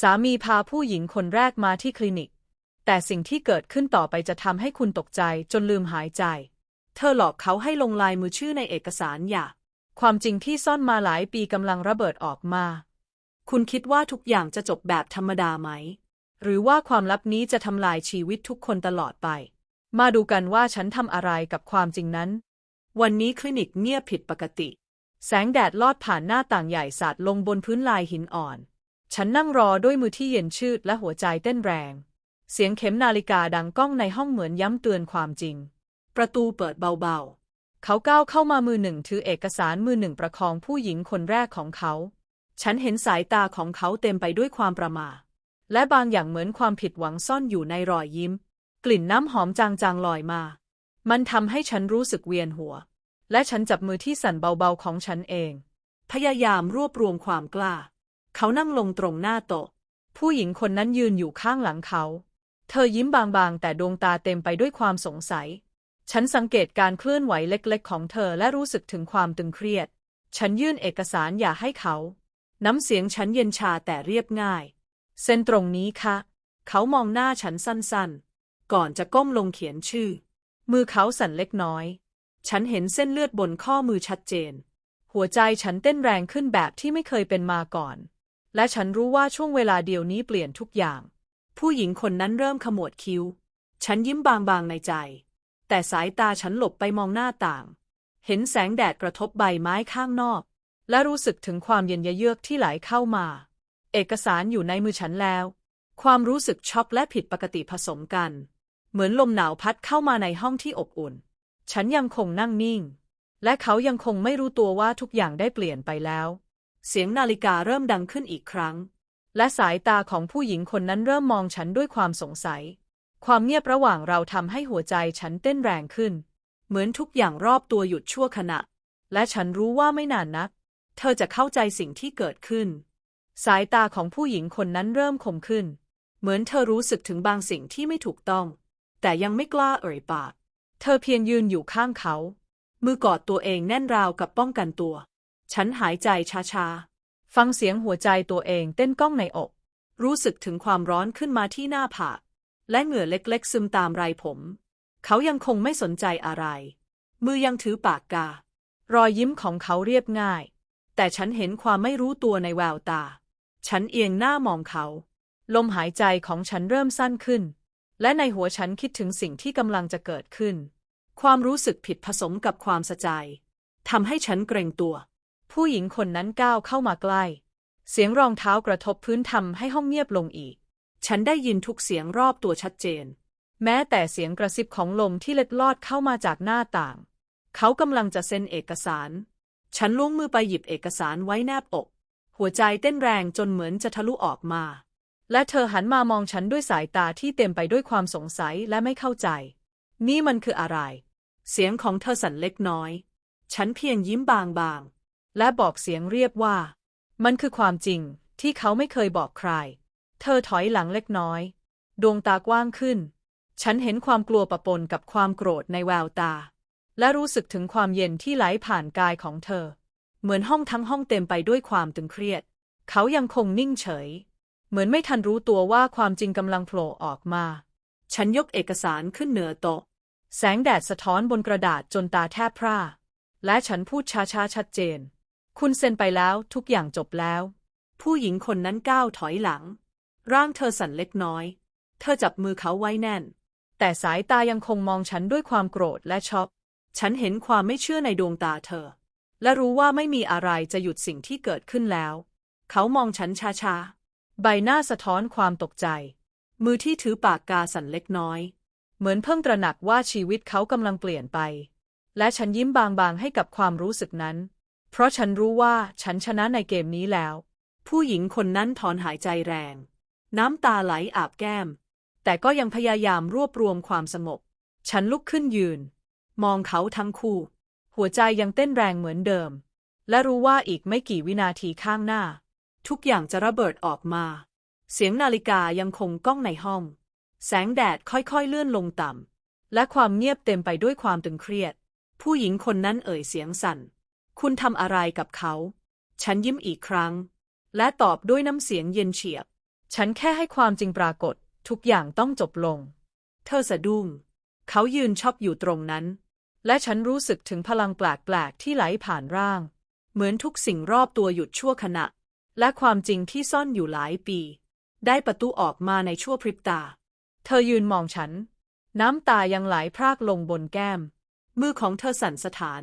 สามีพาผู้หญิงคนแรกมาที่คลินิก แต่สิ่งที่เกิดขึ้นต่อไปจะทำให้คุณตกใจจนลืมหายใจ เธอหลอกเขาให้ลงลายมือชื่อในเอกสารหย่า ความจริงที่ซ่อนมาหลายปีกำลังระเบิดออกมา คุณคิดว่าทุกอย่างจะจบแบบธรรมดาไหม หรือว่าความลับนี้จะทำลายชีวิตทุกคนตลอดไป มาดูกันว่าฉันทำอะไรกับความจริงนั้น วันนี้คลินิกเงียบผิดปกติ แสงแดดลอดผ่านหน้าต่างใหญ่สาดลงบนพื้นลายหินอ่อน ฉันนั่งรอด้วยมือที่เย็นชืดและหัวใจเต้นแรง เสียงเข็มนาฬิกาดังก้องในห้องเหมือนย้ำเตือนความจริง ประตูเปิดเบาๆ เขาก้าวเข้ามามือหนึ่งถือเอกสารมือหนึ่งประคองผู้หญิงคนแรกของเขา ฉันเห็นสายตาของเขาเต็มไปด้วยความประหมาและบางอย่างเหมือนความผิดหวังซ่อนอยู่ในรอยยิ้ม กลิ่นน้ำหอมจางๆลอยมา มันทำให้ฉันรู้สึกเวียนหัว และฉันจับมือที่สั่นเบาๆของฉันเอง พยายามรวบรวมความกล้า เขานั่งลงตรงหน้าโต๊ะ ผู้หญิงคนนั้นยืนอยู่ข้างหลังเขา เธอยิ้มบางๆ แต่ดวงตาเต็มไปด้วยความสงสัย ฉันสังเกตการเคลื่อนไหวเล็กๆ ของเธอและรู้สึกถึงความตึงเครียด ฉันยื่นเอกสารอย่าให้เขา น้ำเสียงฉันเย็นชาแต่เรียบง่ายเส้นตรงนี้ค่ะ เขามองหน้าฉันสั้นๆ ก่อนจะก้มลงเขียนชื่อ มือเขาสั่นเล็กน้อย ฉันเห็นเส้นเลือดบนข้อมือชัดเจน หัวใจฉันเต้นแรงขึ้นแบบที่ไม่เคยเป็นมาก่อน และฉันรู้ว่าช่วงเวลาเดียวนี้เปลี่ยนทุกอย่าง ผู้หญิงคนนั้นเริ่มขมวดคิ้ว ฉันยิ้มบางๆในใจ แต่สายตาฉันหลบไปมองหน้าต่าง เห็นแสงแดดกระทบใบไม้ข้างนอก และรู้สึกถึงความเย็นเยือกที่ไหลเข้ามา เอกสารอยู่ในมือฉันแล้ว ความรู้สึกช็อกและผิดปกติผสมกัน เหมือนลมหนาวพัดเข้ามาในห้องที่อบอุ่น ฉันยังคงนั่งนิ่ง และเขายังคงไม่รู้ตัวว่าทุกอย่างได้เปลี่ยนไปแล้ว เสียงนาฬิกาเริ่มดังขึ้นอีกครั้ง และสายตาของผู้หญิงคนนั้นเริ่มมองฉันด้วยความสงสัย ความเงียบระหว่างเราทำให้หัวใจฉันเต้นแรงขึ้น เหมือนทุกอย่างรอบตัวหยุดชั่วขณะ และฉันรู้ว่าไม่นานนัก เธอจะเข้าใจสิ่งที่เกิดขึ้น สายตาของผู้หญิงคนนั้นเริ่มคมขึ้น เหมือนเธอรู้สึกถึงบางสิ่งที่ไม่ถูกต้อง แต่ยังไม่กล้าเอ่ยปาก เธอเพียงยืนอยู่ข้างเขา มือกอดตัวเองแน่นราวกับป้องกันตัว ฉันหายใจช้าๆ ฟังเสียงหัวใจตัวเองเต้นก้องในอก รู้สึกถึงความร้อนขึ้นมาที่หน้าผาก และเหงื่อเล็กๆ ซึมตามไรผม เขายังคงไม่สนใจอะไร มือยังถือปากกา รอยยิ้มของเขาเรียบง่าย แต่ฉันเห็นความไม่รู้ตัวในแววตา ฉันเอียงหน้ามองเขา ลมหายใจของฉันเริ่มสั้นขึ้น และในหัวฉันคิดถึงสิ่งที่กำลังจะเกิดขึ้น ความรู้สึกผิดผสมกับความสะใจทำให้ฉันเกรงตัว ผู้หญิงคนนั้นก้าวเข้ามาใกล้ เสียงรองเท้ากระทบพื้นทำให้ห้องเงียบลงอีก ฉันได้ยินทุกเสียงรอบตัวชัดเจน แม้แต่เสียงกระซิบของลมที่เล็ดลอดเข้ามาจากหน้าต่าง เขากำลังจะเซ็นเอกสาร ฉันล้วงมือไปหยิบเอกสารไว้แนบอก หัวใจเต้นแรงจนเหมือนจะทะลุออกมา และเธอหันมามองฉันด้วยสายตาที่เต็มไปด้วยความสงสัยและไม่เข้าใจ นี่มันคืออะไร เสียงของเธอสั่นเล็กน้อย ฉันเพียงยิ้มบางๆ และบอกเสียงเรียบว่า มันคือความจริงที่เขาไม่เคยบอกใคร เธอถอยหลังเล็กน้อย ดวงตากว้างขึ้น ฉันเห็นความกลัวปะปนกับความโกรธในแววตา และรู้สึกถึงความเย็นที่ไหลผ่านกายของเธอ เหมือนห้องทั้งห้องเต็มไปด้วยความตึงเครียด เขายังคงนิ่งเฉย เหมือนไม่ทันรู้ตัวว่าความจริงกำลังโผล่ออกมา ฉันยกเอกสารขึ้นเหนือโต๊ะแสงแดดสะท้อนบนกระดาษจนตาแทบพร่า และฉันพูดช้าๆชัดเจน คุณเซ็นไปแล้วทุกอย่างจบแล้ว ผู้หญิงคนนั้นก้าวถอยหลัง ร่างเธอสั่นเล็กน้อย เธอจับมือเขาไว้แน่น แต่สายตายังคงมองฉันด้วยความโกรธและช็อกฉันเห็นความไม่เชื่อในดวงตาเธอ และรู้ว่าไม่มีอะไรจะหยุดสิ่งที่เกิดขึ้นแล้ว เขามองฉันช้าๆ ใบหน้าสะท้อนความตกใจ มือที่ถือปากกาสั่นเล็กน้อย เหมือนเพิ่งตระหนักว่าชีวิตเขากำลังเปลี่ยนไป และฉันยิ้มบางๆให้กับความรู้สึกนั้น เพราะฉันรู้ว่าฉันชนะในเกมนี้แล้ว ผู้หญิงคนนั้นถอนหายใจแรง น้ำตาไหลอาบแก้ม แต่ก็ยังพยายามรวบรวมความสงบ ฉันลุกขึ้นยืน มองเขาทั้งคู่ หัวใจยังเต้นแรงเหมือนเดิม และรู้ว่าอีกไม่กี่วินาทีข้างหน้า ทุกอย่างจะระเบิดออกมา เสียงนาฬิกายังคงก้องในห้อง แสงแดดค่อยๆเลื่อนลงต่ำและความเงียบเต็มไปด้วยความตึงเครียด ผู้หญิงคนนั้นเอ่ยเสียงสั่น คุณทำอะไรกับเขา ฉันยิ้มอีกครั้ง และตอบด้วยน้ำเสียงเย็นเฉียบ ฉันแค่ให้ความจริงปรากฏ ทุกอย่างต้องจบลง เธอสะดุ้ง เขายืนช็อกอยู่ตรงนั้น และฉันรู้สึกถึงพลังแปลกๆที่ไหลผ่านร่าง เหมือนทุกสิ่งรอบตัวหยุดชั่วขณะ และความจริงที่ซ่อนอยู่หลายปี ได้ประตูออกมาในชั่วพริบตา เธอยืนมองฉัน น้ำตายังไหลพรากลงบนแก้ม มือของเธอสั่นสะท้าน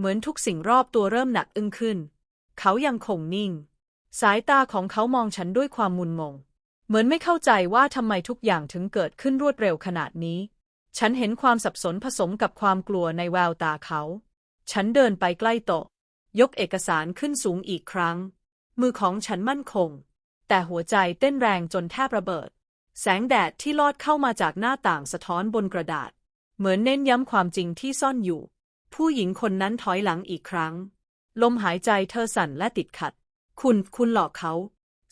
เหมือนทุกสิ่งรอบตัวเริ่มหนักอึ้งขึ้น เขายังคงนิ่ง สายตาของเขามองฉันด้วยความมุนงง เหมือนไม่เข้าใจว่าทำไมทุกอย่างถึงเกิดขึ้นรวดเร็วขนาดนี้ ฉันเห็นความสับสนผสมกับความกลัวในแววตาเขา ฉันเดินไปใกล้โต๊ะ ยกเอกสารขึ้นสูงอีกครั้ง มือของฉันมั่นคง แต่หัวใจเต้นแรงจนแทบระเบิด แสงแดดที่ลอดเข้ามาจากหน้าต่างสะท้อนบนกระดาษ เหมือนเน้นย้ำความจริงที่ซ่อนอยู่ ผู้หญิงคนนั้นถอยหลังอีกครั้ง ลมหายใจเธอสั่นและติดขัด คุณ คุณหลอกเขา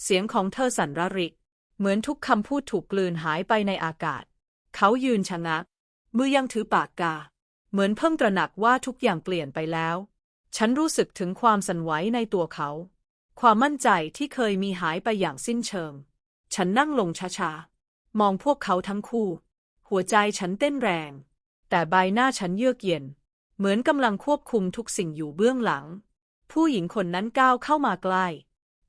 เสียงของเธอสั่นระริก เหมือนทุกคำพูดถูกกลืนหายไปในอากาศ เขายืนชะงัก มือยังถือปากกา เหมือนเพิ่งตระหนักว่าทุกอย่างเปลี่ยนไปแล้ว ฉันรู้สึกถึงความสั่นไหวในตัวเขา ความมั่นใจที่เคยมีหายไปอย่างสิ้นเชิง ฉันนั่งลงช้าๆ มองพวกเขาทั้งคู่ หัวใจฉันเต้นแรง แต่ใบหน้าฉันเยือกเย็น เหมือนกำลังควบคุมทุกสิ่งอยู่เบื้องหลัง ผู้หญิงคนนั้นก้าวเข้ามาใกล้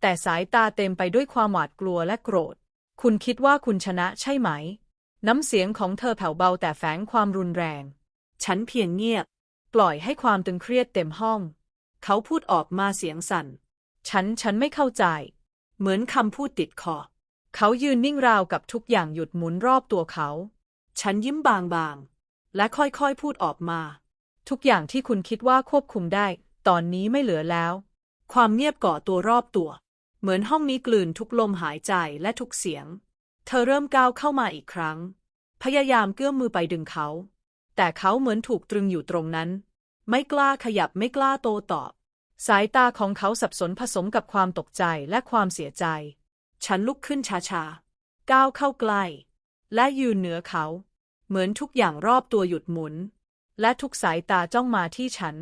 แต่สายตาเต็มไปด้วยความหวาดกลัวและโกรธ คุณคิดว่าคุณชนะใช่ไหม น้ำเสียงของเธอแผ่วเบาแต่แฝงความรุนแรง ฉันเพียงเงียบ ปล่อยให้ความตึงเครียดเต็มห้อง เขาพูดออกมาเสียงสั่น ฉันฉันไม่เข้าใจ เหมือนคำพูดติดคอ เขายืนนิ่งราวกับทุกอย่างหยุดหมุนรอบตัวเขา ฉันยิ้มบางๆ และค่อยๆพูดออกมา ทุกอย่างที่คุณคิดว่าควบคุมได้ ตอนนี้ไม่เหลือแล้ว ความเงียบก่อตัวรอบตัว เหมือนห้องนี้กลืนทุกลมหายใจและทุกเสียง เธอเริ่มก้าวเข้ามาอีกครั้ง พยายามเกื้อมมือไปดึงเขา แต่เขาเหมือนถูกตรึงอยู่ตรงนั้น ไม่กล้าขยับไม่กล้าโตตอบ สายตาของเขาสับสนผสมกับความตกใจและความเสียใจ ฉันลุกขึ้นช้าๆ ก้าวเข้าใกล้ และยืนเหนือเขา เหมือนทุกอย่างรอบตัวหยุดหมุน และทุกสายตาจ้องมาที่ฉัน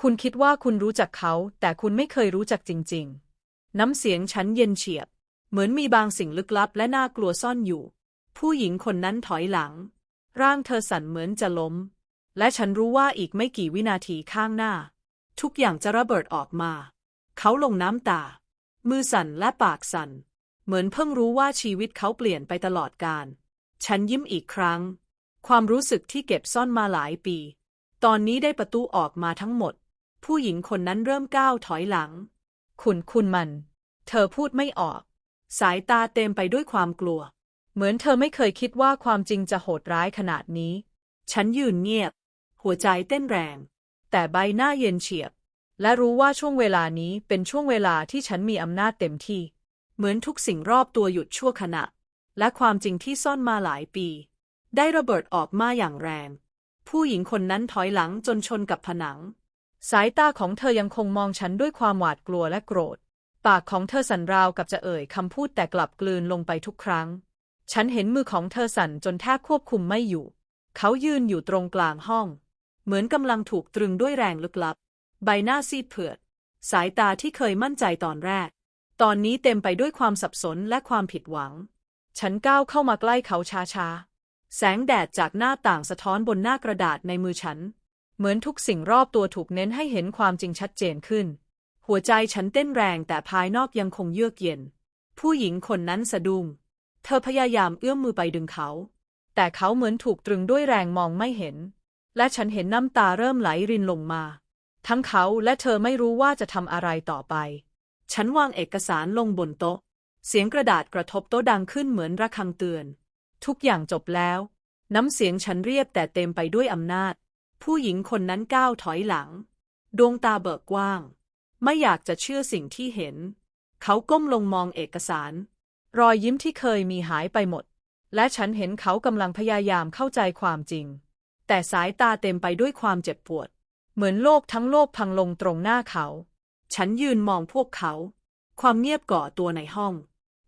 คุณคิดว่าคุณรู้จักเขา แต่คุณไม่เคยรู้จักจริง ๆ น้ำเสียงฉันเย็นเฉียบ เหมือนมีบางสิ่งลึกลับและน่ากลัวซ่อนอยู่ ผู้หญิงคนนั้นถอยหลัง ร่างเธอสั่นเหมือนจะล้ม และฉันรู้ว่าอีกไม่กี่วินาทีข้างหน้า ทุกอย่างจะระเบิดออกมา เขาลงน้ำตา มือสั่นและปากสั่น เหมือนเพิ่งรู้ว่าชีวิตเขาเปลี่ยนไปตลอดกาลฉันยิ้มอีกครั้ง ความรู้สึกที่เก็บซ่อนมาหลายปี ตอนนี้ได้ประตูออกมาทั้งหมด ผู้หญิงคนนั้นเริ่มก้าวถอยหลัง คุณคุณมัน เธอพูดไม่ออก สายตาเต็มไปด้วยความกลัว เหมือนเธอไม่เคยคิดว่าความจริงจะโหดร้ายขนาดนี้ ฉันยืนเงียบ หัวใจเต้นแรง แต่ใบหน้าเย็นเฉียบ และรู้ว่าช่วงเวลานี้เป็นช่วงเวลาที่ฉันมีอำนาจเต็มที่ เหมือนทุกสิ่งรอบตัวหยุดชั่วขณะ และความจริงที่ซ่อนมาหลายปี ได้ระเบิดออกมาอย่างแรง ผู้หญิงคนนั้นถอยหลังจนชนกับผนัง สายตาของเธอยังคงมองฉันด้วยความหวาดกลัวและโกรธ ปากของเธอสั่นราวกับจะเอ่ยคำพูดแต่กลับกลืนลงไปทุกครั้ง ฉันเห็นมือของเธอสั่นจนแทบควบคุมไม่อยู่ เขายืนอยู่ตรงกลางห้อง เหมือนกำลังถูกตรึงด้วยแรงลึกลับ ใบหน้าซีดเผือด สายตาที่เคยมั่นใจตอนแรก ตอนนี้เต็มไปด้วยความสับสนและความผิดหวัง ฉันก้าวเข้ามาใกล้เขาช้าๆ แสงแดดจากหน้าต่างสะท้อนบนหน้ากระดาษในมือฉัน เหมือนทุกสิ่งรอบตัวถูกเน้นให้เห็นความจริงชัดเจนขึ้น หัวใจฉันเต้นแรงแต่ภายนอกยังคงเยือกเย็น ผู้หญิงคนนั้นสะดุ้งเธอพยายามเอื้อมมือไปดึงเขา แต่เขาเหมือนถูกตรึงด้วยแรงมองไม่เห็น และฉันเห็นน้ำตาเริ่มไหลรินลงมา ทั้งเขาและเธอไม่รู้ว่าจะทำอะไรต่อไป ฉันวางเอกสารลงบนโต๊ะ เสียงกระดาษกระทบโต๊ะดังขึ้นเหมือนระฆังเตือน ทุกอย่างจบแล้ว น้ำเสียงฉันเรียบแต่เต็มไปด้วยอำนาจ ผู้หญิงคนนั้นก้าวถอยหลัง ดวงตาเบิกกว้าง ไม่อยากจะเชื่อสิ่งที่เห็น เขาก้มลงมองเอกสาร รอยยิ้มที่เคยมีหายไปหมด และฉันเห็นเขากำลังพยายามเข้าใจความจริง แต่สายตาเต็มไปด้วยความเจ็บปวด เหมือนโลกทั้งโลกพังลงตรงหน้าเขา ฉันยืนมองพวกเขา ความเงียบก่อตัวในห้อง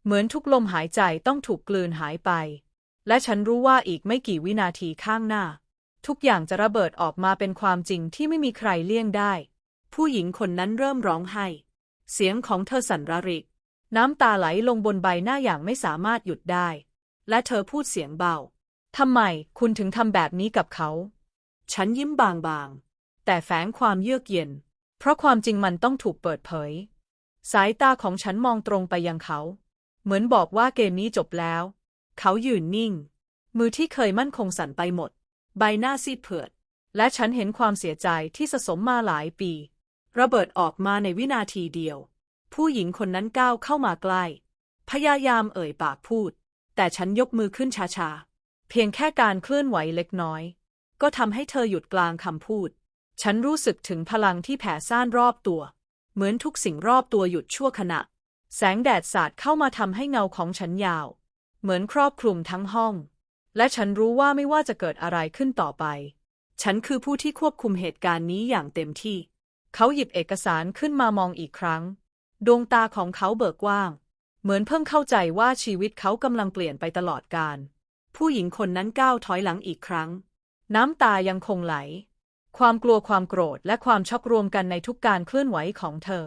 เหมือนทุกลมหายใจต้องถูกกลืนหายไป และฉันรู้ว่าอีกไม่กี่วินาทีข้างหน้า ทุกอย่างจะระเบิดออกมาเป็นความจริงที่ไม่มีใครเลี่ยงได้ ผู้หญิงคนนั้นเริ่มร้องไห้ เสียงของเธอสั่นระริก น้ำตาไหลลงบนใบหน้าอย่างไม่สามารถหยุดได้ และเธอพูดเสียงเบาทำไมคุณถึงทำแบบนี้กับเขา ฉันยิ้มบางๆ แต่แฝงความเยือกเย็น เพราะความจริงมันต้องถูกเปิดเผย สายตาของฉันมองตรงไปยังเขา เหมือนบอกว่าเกมนี้จบแล้ว เขายืนนิ่ง มือที่เคยมั่นคงสั่นไปหมด ใบหน้าซีดเผือด และฉันเห็นความเสียใจที่สะสมมาหลายปี ระเบิดออกมาในวินาทีเดียว ผู้หญิงคนนั้นก้าวเข้ามาใกล้ พยายามเอ่ยปากพูด แต่ฉันยกมือขึ้นช้าๆ เพียงแค่การเคลื่อนไหวเล็กน้อย ก็ทำให้เธอหยุดกลางคำพูด ฉันรู้สึกถึงพลังที่แผ่ซ่านรอบตัว เหมือนทุกสิ่งรอบตัวหยุดชั่วขณะ แสงแดดสาดเข้ามาทำให้เงาของฉันยาว เหมือนครอบคลุมทั้งห้อง และฉันรู้ว่าไม่ว่าจะเกิดอะไรขึ้นต่อไป ฉันคือผู้ที่ควบคุมเหตุการณ์นี้อย่างเต็มที่ เขาหยิบเอกสารขึ้นมามองอีกครั้ง ดวงตาของเขาเบิกกว้าง เหมือนเพิ่งเข้าใจว่าชีวิตเขากำลังเปลี่ยนไปตลอดกาลผู้หญิงคนนั้นก้าวถอยหลังอีกครั้ง น้ำตายังคงไหล ความกลัวความโกรธและความช็อกรวมกันในทุกการเคลื่อนไหวของเธอ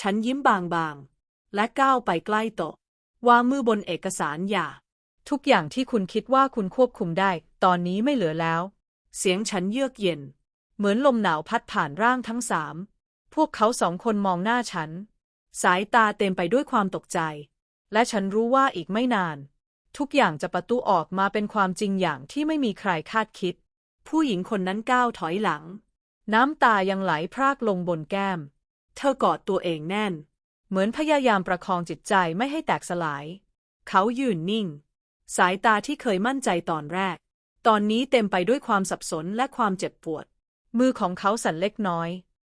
ฉันยิ้มบางๆ และก้าวไปใกล้โต๊ะ วางมือบนเอกสารหย่า ทุกอย่างที่คุณคิดว่าคุณควบคุมได้ ตอนนี้ไม่เหลือแล้ว เสียงฉันเยือกเย็น เหมือนลมหนาวพัดผ่านร่างทั้งสาม พวกเขาสองคนมองหน้าฉัน สายตาเต็มไปด้วยความตกใจ และฉันรู้ว่าอีกไม่นาน ทุกอย่างจะประตูออกมาเป็นความจริงอย่างที่ไม่มีใครคาดคิด ผู้หญิงคนนั้นก้าวถอยหลัง น้ำตายังไหลพรากลงบนแก้ม เธอกอดตัวเองแน่น เหมือนพยายามประคองจิตใจไม่ให้แตกสลาย เขายืนนิ่ง สายตาที่เคยมั่นใจตอนแรก ตอนนี้เต็มไปด้วยความสับสนและความเจ็บปวด มือของเขาสั่นเล็กน้อย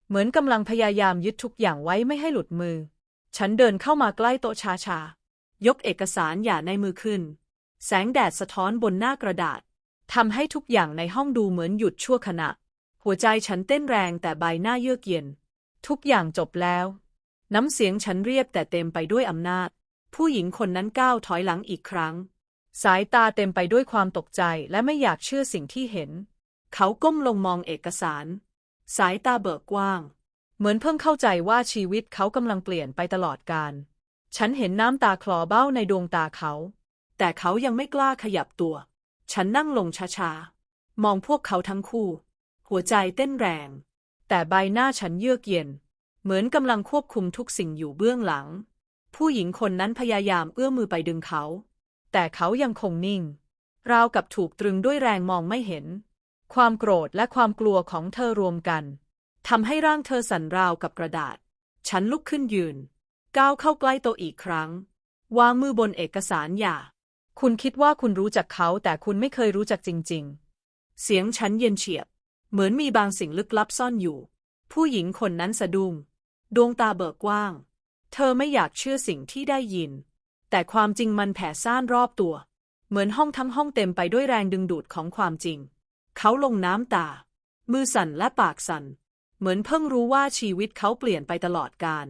เหมือนกำลังพยายามยึดทุกอย่างไว้ไม่ให้หลุดมือ ฉันเดินเข้ามาใกล้โต๊ะชาๆยกเอกสารหย่าในมือขึ้น แสงแดดสะท้อนบนหน้ากระดาษทำให้ทุกอย่างในห้องดูเหมือนหยุดชั่วขณะ หัวใจฉันเต้นแรงแต่ใบหน้าเยือกเย็น ทุกอย่างจบแล้ว น้ำเสียงฉันเรียบแต่เต็มไปด้วยอำนาจ ผู้หญิงคนนั้นก้าวถอยหลังอีกครั้ง สายตาเต็มไปด้วยความตกใจและไม่อยากเชื่อสิ่งที่เห็น เขาก้มลงมองเอกสาร สายตาเบิกกว้าง เหมือนเพิ่งเข้าใจว่าชีวิตเขากำลังเปลี่ยนไปตลอดกาลฉันเห็นน้ำตาคลอเบ้าในดวงตาเขา แต่เขายังไม่กล้าขยับตัว ฉันนั่งลงช้าๆ มองพวกเขาทั้งคู่ หัวใจเต้นแรง แต่ใบหน้าฉันเยือกเย็น เหมือนกำลังควบคุมทุกสิ่งอยู่เบื้องหลัง ผู้หญิงคนนั้นพยายามเอื้อมมือไปดึงเขา แต่เขายังคงนิ่ง ราวกับถูกตรึงด้วยแรงมองไม่เห็น ความโกรธและความกลัวของเธอรวมกันทำให้ร่างเธอสั่นราวกับกระดาษ ฉันลุกขึ้นยืน ก้าวเข้าใกล้โตอีกครั้ง วางมือบนเอกสารหย่า คุณคิดว่าคุณรู้จักเขาแต่คุณไม่เคยรู้จักจริง ๆ เสียงฉันเย็นเฉียบ เหมือนมีบางสิ่งลึกลับซ่อนอยู่ ผู้หญิงคนนั้นสะดุ้ง ดวงตาเบิกกว้าง เธอไม่อยากเชื่อสิ่งที่ได้ยิน แต่ความจริงมันแผ่ซ่านรอบตัว เหมือนห้องทั้งห้องเต็มไปด้วยแรงดึงดูดของความจริง เขาลงน้ำตา มือสั่นและปากสั่น เหมือนเพิ่งรู้ว่าชีวิตเขาเปลี่ยนไปตลอดกาล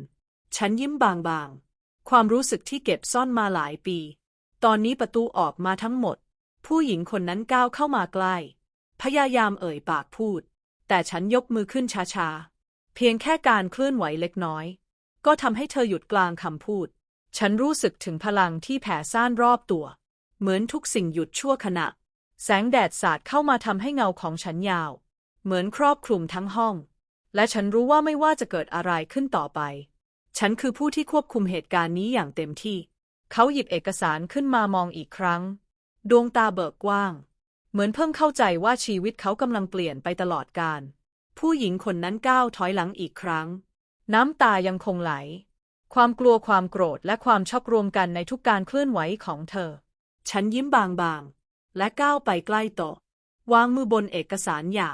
ฉันยิ้มบางๆ ความรู้สึกที่เก็บซ่อนมาหลายปี ตอนนี้ประตูออกมาทั้งหมด ผู้หญิงคนนั้นก้าวเข้ามาใกล้ พยายามเอ่ยปากพูด แต่ฉันยกมือขึ้นช้าๆ พียงแค่การเคลื่อนไหวเล็กน้อย ก็ทำให้เธอหยุดกลางคำพูด ฉันรู้สึกถึงพลังที่แผ่ซ่านรอบตัว เหมือนทุกสิ่งหยุดชั่วขณะ แสงแดดสาดเข้ามาทำให้เงาของฉันยาว เหมือนครอบคลุมทั้งห้อง และฉันรู้ว่าไม่ว่าจะเกิดอะไรขึ้นต่อไป ฉันคือผู้ที่ควบคุมเหตุการณ์นี้อย่างเต็มที่ เขาหยิบเอกสารขึ้นมามองอีกครั้ง ดวงตาเบิกกว้าง เหมือนเพิ่งเข้าใจว่าชีวิตเขากำลังเปลี่ยนไปตลอดกาล ผู้หญิงคนนั้นก้าวถอยหลังอีกครั้ง น้ำตายังคงไหล ความกลัวความโกรธและความช็อกรวมกันในทุกการเคลื่อนไหวของเธอ ฉันยิ้มบางๆ และก้าวไปใกล้โต๊ะวางมือบนเอกสารหย่า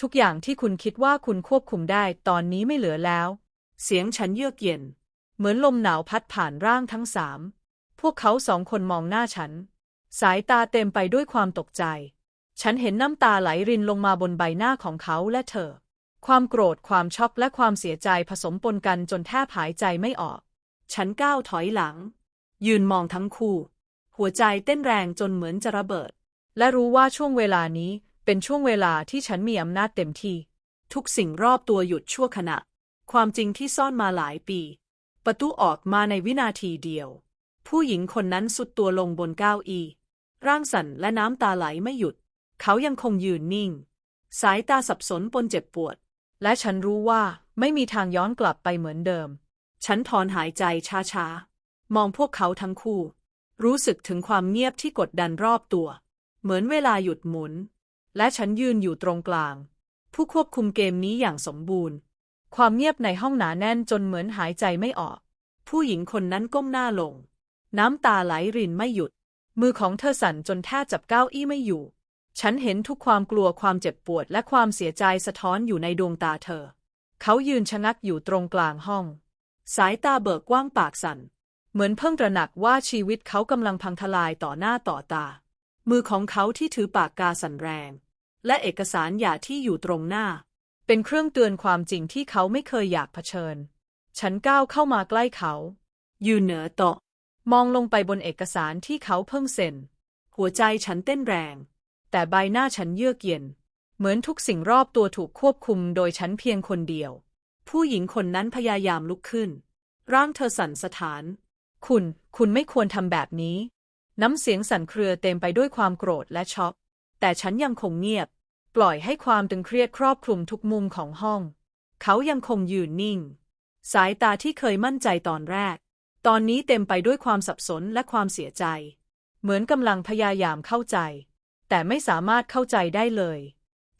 ทุกอย่างที่คุณคิดว่าคุณควบคุมได้ตอนนี้ไม่เหลือแล้ว เสียงฉันเยือกเย็น เหมือนลมหนาวพัดผ่านร่างทั้งสาม พวกเขาสองคนมองหน้าฉัน สายตาเต็มไปด้วยความตกใจ ฉันเห็นน้ำตาไหลรินลงมาบนใบหน้าของเขาและเธอ ความโกรธความช็อกและความเสียใจผสมปนกันจนแทบหายใจไม่ออก ฉันก้าวถอยหลัง ยืนมองทั้งคู่ หัวใจเต้นแรงจนเหมือนจะระเบิด และรู้ว่าช่วงเวลานี้เป็นช่วงเวลาที่ฉันมีอำนาจเต็มที่ ทุกสิ่งรอบตัวหยุดชั่วขณะ ความจริงที่ซ่อนมาหลายปี ประตูออกมาในวินาทีเดียว ผู้หญิงคนนั้นสุดตัวลงบนเก้าอี้ร่างสั่นและน้ำตาไหลไม่หยุด เขายังคงยืนนิ่ง สายตาสับสนปนเจ็บปวด และฉันรู้ว่าไม่มีทางย้อนกลับไปเหมือนเดิม ฉันถอนหายใจช้าๆ มองพวกเขาทั้งคู่ รู้สึกถึงความเงียบที่กดดันรอบตัว เหมือนเวลาหยุดหมุน และฉันยืนอยู่ตรงกลาง ผู้ควบคุมเกมนี้อย่างสมบูรณ์ ความเงียบในห้องหนาแน่นจนเหมือนหายใจไม่ออก ผู้หญิงคนนั้นก้มหน้าลง น้ำตาไหลรินไม่หยุด มือของเธอสั่นจนแทบจับเก้าอี้ไม่อยู่ ฉันเห็นทุกความกลัวความเจ็บปวดและความเสียใจสะท้อนอยู่ในดวงตาเธอ เขายืนชะงักอยู่ตรงกลางห้อง สายตาเบิกกว้างปากสั่น เหมือนเพิ่งตระหนักว่าชีวิตเขากำลังพังทลายต่อหน้าต่อตา มือของเขาที่ถือปากกาสั่นแรง และเอกสารหย่าที่อยู่ตรงหน้า เป็นเครื่องเตือนความจริงที่เขาไม่เคยอยากเผชิญ ฉันก้าวเข้ามาใกล้เขาอยืนเหนือโต๊ะมองลงไปบนเอกสารที่เขาเพิ่งเซ็น หัวใจฉันเต้นแรง แต่ใบหน้าฉันเยือกเย็น เหมือนทุกสิ่งรอบตัวถูกควบคุมโดยฉันเพียงคนเดียว ผู้หญิงคนนั้นพยายามลุกขึ้น ร่างเธอสั่นสะท้าน คุณ คุณไม่ควรทำแบบนี้ น้ำเสียงสั่นเครือเต็มไปด้วยความโกรธและช็อก แต่ฉันยังคงเงียบ ปล่อยให้ความตึงเครียดครอบคลุมทุกมุมของห้อง เขายังคงยืนนิ่ง สายตาที่เคยมั่นใจตอนแรก ตอนนี้เต็มไปด้วยความสับสนและความเสียใจ เหมือนกำลังพยายามเข้าใจ แต่ไม่สามารถเข้าใจได้เลย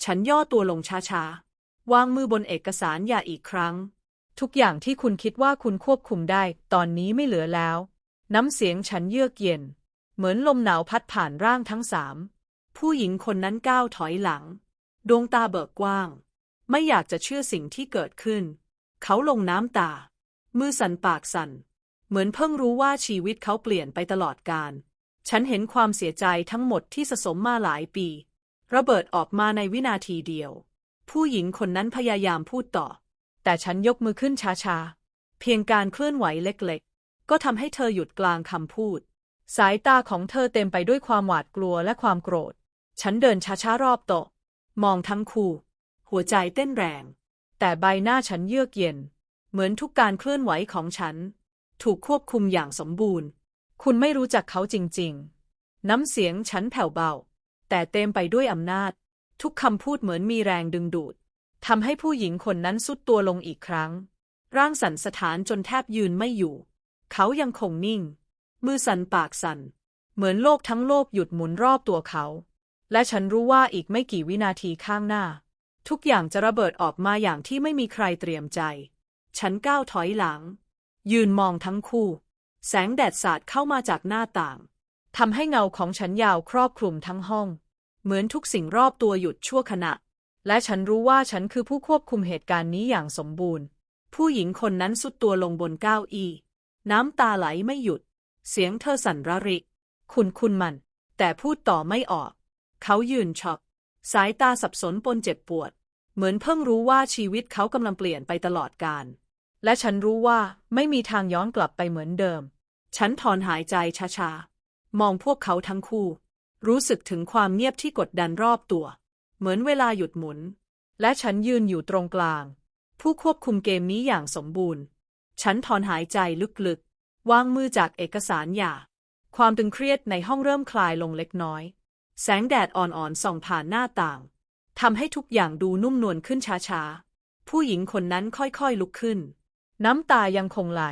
ฉันย่อตัวลงช้าๆ วางมือบนเอกสารอย่าอีกครั้ง ทุกอย่างที่คุณคิดว่าคุณควบคุมได้ ตอนนี้ไม่เหลือแล้ว น้ำเสียงฉันเยือกเย็น เหมือนลมหนาวพัดผ่านร่างทั้งสาม ผู้หญิงคนนั้นก้าวถอยหลัง ดวงตาเบิกกว้าง ไม่อยากจะเชื่อสิ่งที่เกิดขึ้น เขาลงน้ำตา มือสั่นปากสั่น เหมือนเพิ่งรู้ว่าชีวิตเขาเปลี่ยนไปตลอดกาล ฉันเห็นความเสียใจทั้งหมดที่สะสมมาหลายปี ระเบิดออกมาในวินาทีเดียว ผู้หญิงคนนั้นพยายามพูดต่อ แต่ฉันยกมือขึ้นช้าๆ เพียงการเคลื่อนไหวเล็กๆ ก็ทำให้เธอหยุดกลางคำพูด สายตาของเธอเต็มไปด้วยความหวาดกลัวและความโกรธ ฉันเดินช้าๆ รอบโต๊ะ มองทั้งคู่ หัวใจเต้นแรง แต่ใบหน้าฉันเยือกเย็น เหมือนทุกการเคลื่อนไหวของฉัน ถูกควบคุมอย่างสมบูรณ์ คุณไม่รู้จักเขาจริงๆ น้ำเสียงฉันแผ่วเบา แต่เต็มไปด้วยอำนาจ ทุกคำพูดเหมือนมีแรงดึงดูดทำให้ผู้หญิงคนนั้นสุดตัวลงอีกครั้ง ร่างสั่นสะท้านจนแทบยืนไม่อยู่ เขายังคงนิ่ง มือสั่นปากสั่น เหมือนโลกทั้งโลกหยุดหมุนรอบตัวเขา และฉันรู้ว่าอีกไม่กี่วินาทีข้างหน้า ทุกอย่างจะระเบิดออกมาอย่างที่ไม่มีใครเตรียมใจ ฉันก้าวถอยหลัง ยืนมองทั้งคู่ แสงแดดสาดเข้ามาจากหน้าต่างทำให้เงาของฉันยาวครอบคลุมทั้งห้อง เหมือนทุกสิ่งรอบตัวหยุดชั่วขณะ และฉันรู้ว่าฉันคือผู้ควบคุมเหตุการณ์นี้อย่างสมบูรณ์ ผู้หญิงคนนั้นสุดตัวลงบนเก้าอี้น้ำตาไหลไม่หยุด เสียงเธอสั่นระริก คุณคุณมัน แต่พูดต่อไม่ออก เขายืนช็อกสายตาสับสนปนเจ็บปวด เหมือนเพิ่งรู้ว่าชีวิตเขากำลังเปลี่ยนไปตลอดกาลและฉันรู้ว่าไม่มีทางย้อนกลับไปเหมือนเดิม ฉันถอนหายใจช้าๆ มองพวกเขาทั้งคู่ รู้สึกถึงความเงียบที่กดดันรอบตัว เหมือนเวลาหยุดหมุน และฉันยืนอยู่ตรงกลาง ผู้ควบคุมเกมนี้อย่างสมบูรณ์ ฉันถอนหายใจลึกๆ วางมือจากเอกสารหย่า ความตึงเครียดในห้องเริ่มคลายลงเล็กน้อย แสงแดดอ่อนๆส่องผ่านหน้าต่างทำให้ทุกอย่างดูนุ่มนวลขึ้นช้าๆ ผู้หญิงคนนั้นค่อยๆลุกขึ้น น้ำตายังคงไหล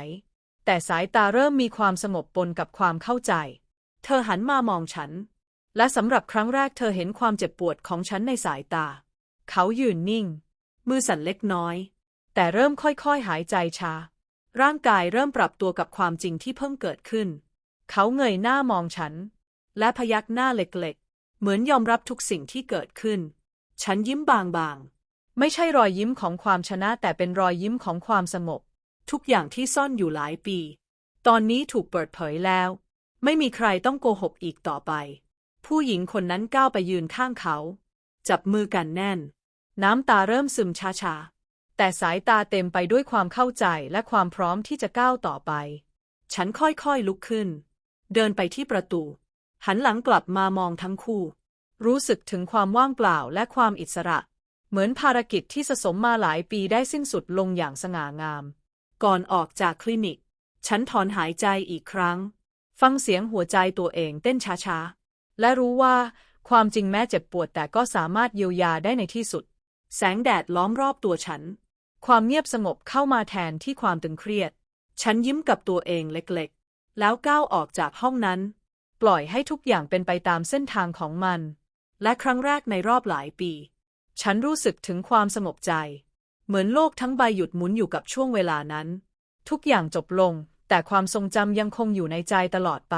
แต่สายตาเริ่มมีความสงบปนกับความเข้าใจ เธอหันมามองฉัน และสำหรับครั้งแรกเธอเห็นความเจ็บปวดของฉันในสายตา เขายืนนิ่ง มือสั่นเล็กน้อย แต่เริ่มค่อยๆหายใจช้า ร่างกายเริ่มปรับตัวกับความจริงที่เพิ่งเกิดขึ้น เขาเงยหน้ามองฉัน และพยักหน้าเล็กๆ เหมือนยอมรับทุกสิ่งที่เกิดขึ้น ฉันยิ้มบางๆ ไม่ใช่รอยยิ้มของความชนะแต่เป็นรอยยิ้มของความสงบ ทุกอย่างที่ซ่อนอยู่หลายปี ตอนนี้ถูกเปิดเผยแล้ว ไม่มีใครต้องโกหกอีกต่อไป ผู้หญิงคนนั้นก้าวไปยืนข้างเขา จับมือกันแน่น น้ำตาเริ่มซึมช้าๆ แต่สายตาเต็มไปด้วยความเข้าใจและความพร้อมที่จะก้าวต่อไป ฉันค่อยๆลุกขึ้น เดินไปที่ประตู หันหลังกลับมามองทั้งคู่ รู้สึกถึงความว่างเปล่าและความอิสระ เหมือนภารกิจที่สะสมมาหลายปีได้สิ้นสุดลงอย่างสง่างาม ก่อนออกจากคลินิก ฉันถอนหายใจอีกครั้ง ฟังเสียงหัวใจตัวเองเต้นช้าๆ และรู้ว่าความจริงแม้เจ็บปวดแต่ก็สามารถเยียวยาได้ในที่สุด แสงแดดล้อมรอบตัวฉัน ความเงียบสงบเข้ามาแทนที่ความตึงเครียด ฉันยิ้มกับตัวเองเล็กๆ แล้วก้าวออกจากห้องนั้น ปล่อยให้ทุกอย่างเป็นไปตามเส้นทางของมัน และครั้งแรกในรอบหลายปี ฉันรู้สึกถึงความสงบใจ เหมือนโลกทั้งใบหยุดหมุนอยู่กับช่วงเวลานั้น ทุกอย่างจบลง แต่ความทรงจำยังคงอยู่ในใจตลอดไป